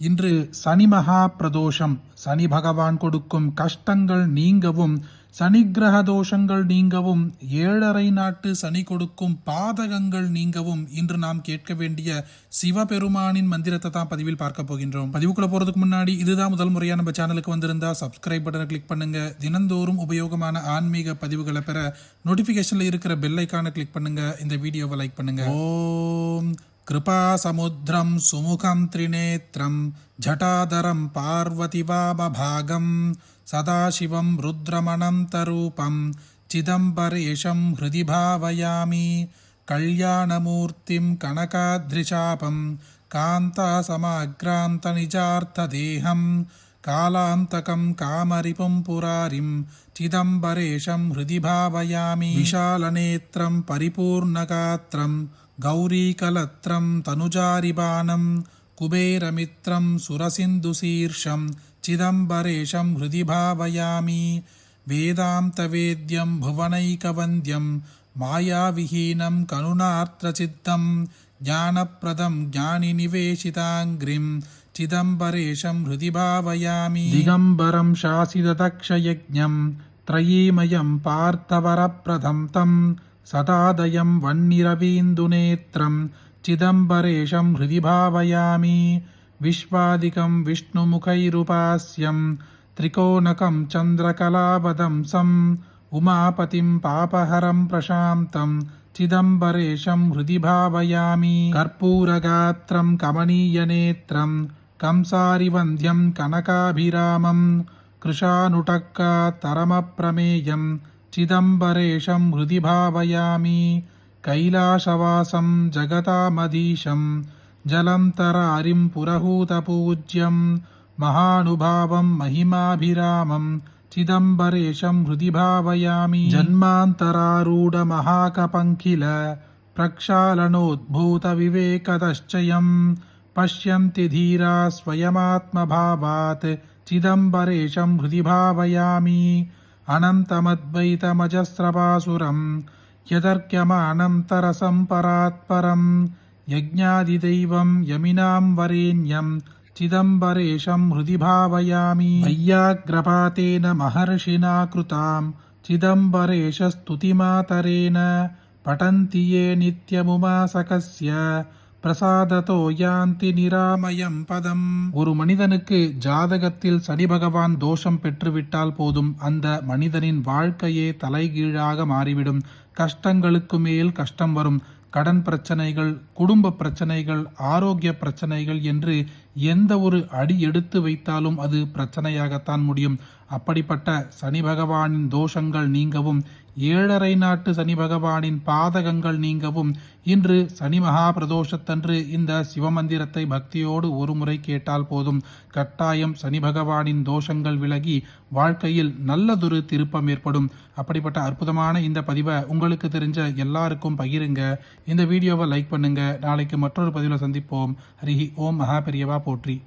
இன்று சனி மகா பிரதோஷம். சனி பகவான் கொடுக்கும் கஷ்டங்கள் நீங்கவும் சனி கிரக தோஷங்கள் நீங்கவும் ஏழரை நாட்டு சனி கொடுக்கும் பாதகங்கள் நீங்கவும் இன்று நாம் கேட்க வேண்டிய சிவபெருமானின் மந்திரத்தை தான் பதிவில் பார்க்க போகின்றோம். பதிவுக்குள்ள போறதுக்கு முன்னாடி இதுதான் முதல் முறையா நம்ம சேனலுக்கு வந்திருந்தா சப்ஸ்கிரைப் பட்டனை கிளிக் பண்ணுங்க. தினந்தோறும் உபயோகமான ஆன்மீக பதிவுகளை பெற நோட்டிபிகேஷன்ல இருக்கிற பெல் ஐக்கானை கிளிக் பண்ணுங்க. இந்த வீடியோவை லைக் பண்ணுங்க. ஓம் कृपासमुद्रं सुमुखं त्रिनेत्रं जटाधरं पार्वतीवामभागं सदाशिवं रुद्रमनन्तरूपं चिदम्बरेशं हृदि भावयामि कल्याणमूर्तिं कनकाद्रिचापं कान्तासमाग्रान्तनिजार्थदेहं कालान्तकं कामरिपुं पुरारिं चिदम्बरेशं हृदि भावयामि विशालनेत्रं परिपूर्णगात्रं गौरीकलत्रं तनुजारिबाणं कुबेरमित्रं सुरसिन्धुशीर्षं चिदम्बरेशं हृदि भावयामि वेदान्तवेद्यं भुवनैकवन्द्यं मायाविहीनं करुणार्त्रचित्तं ज्ञानप्रदं ज्ञानिनिवेशिताङ्घ्रिं चिदम्बरेशं हृदि भावयामि दिगम्बरं शासितदक्षयज्ञं त्रयीमयं पार्थवरप्रदं तं सदादयं वह्निरवीन्दुनेत्रं चिदम्बरेशं हृदि भावयामि विश्वादिकं विष्णुमुखैरुपास्यं त्रिकोणकं चन्द्रकलावदंसम् उमापतिं पापहरं प्रशान्तं चिदम्बरेशं हृदि भावयामि कर्पूरगात्रं कमनीयनेत्रं कंसारिवन्द्यं कनकाभिरामं कृशानुटक्कातरमप्रमेयं चिदम्बरेशं हृदि भावयामि कैलासवासं जगतामधीशं जलन्तरारिं पुरहूतपूज्यं महानुभावं महिमाभिरामं चिदम्बरेशं हृदि भावयामि जन्मान्तरारूढमहाकपङ्किल प्रक्षालनोद्भूतविवेकदश्चयं पश्यन्ति धीरा स्वयमात्मभावात् चिदम्बरेशं हृदि भावयामि अनन्तमद्वैतमजस्रपासुरं यदर्क्यमानन्तरसं परात्परं यज्ञादिदैवं यमिनां वरेण्यं चिदम्बरेशं हृदि भावयामि वैयाग्रपातेन महर्षिणा कृतां चिदम्बरेशस्तुतिमातरेण पठन्ति ये नित्यमुमासकस्य பிரசாதத்தோ யாந்தி நிராமயம் பதம். ஒரு மனிதனுக்கு ஜாதகத்தில் சனி பகவான் தோஷம் பெற்றுவிட்டால் போதும் அந்த மனிதனின் வாழ்க்கையே தலைகீழாக மாறிவிடும். கஷ்டங்களுக்கு மேல் கஷ்டம் வரும். கடன் பிரச்சனைகள் குடும்ப பிரச்சனைகள் ஆரோக்கிய பிரச்சனைகள் என்று எந்த ஒரு அடி எடுத்து வைத்தாலும் அது பிரச்சனையாகத்தான் முடியும். அப்படிப்பட்ட சனி பகவானின் தோஷங்கள் நீங்கவும் ஏழரை நாட்டு சனி பகவானின் பாதகங்கள் நீங்கவும் இன்று சனி மகா பிரதோஷத்தன்று இந்த சிவமந்திரத்தை பக்தியோடு ஒரு முறை கேட்டால் போதும். கட்டாயம் சனி பகவானின் தோஷங்கள் விலகி வாழ்க்கையில் நல்லதொரு திருப்பம் ஏற்படும். அப்படிப்பட்ட அற்புதமான இந்த பதிவை உங்களுக்கு தெரிஞ்ச எல்லாருக்கும் பகிருங்க. இந்த வீடியோவை லைக் பண்ணுங்க. நாளைக்கு மற்றொரு பதிவில் சந்திப்போம். ஹரிஹி ஓம் மகா பெரியவா போற்றி.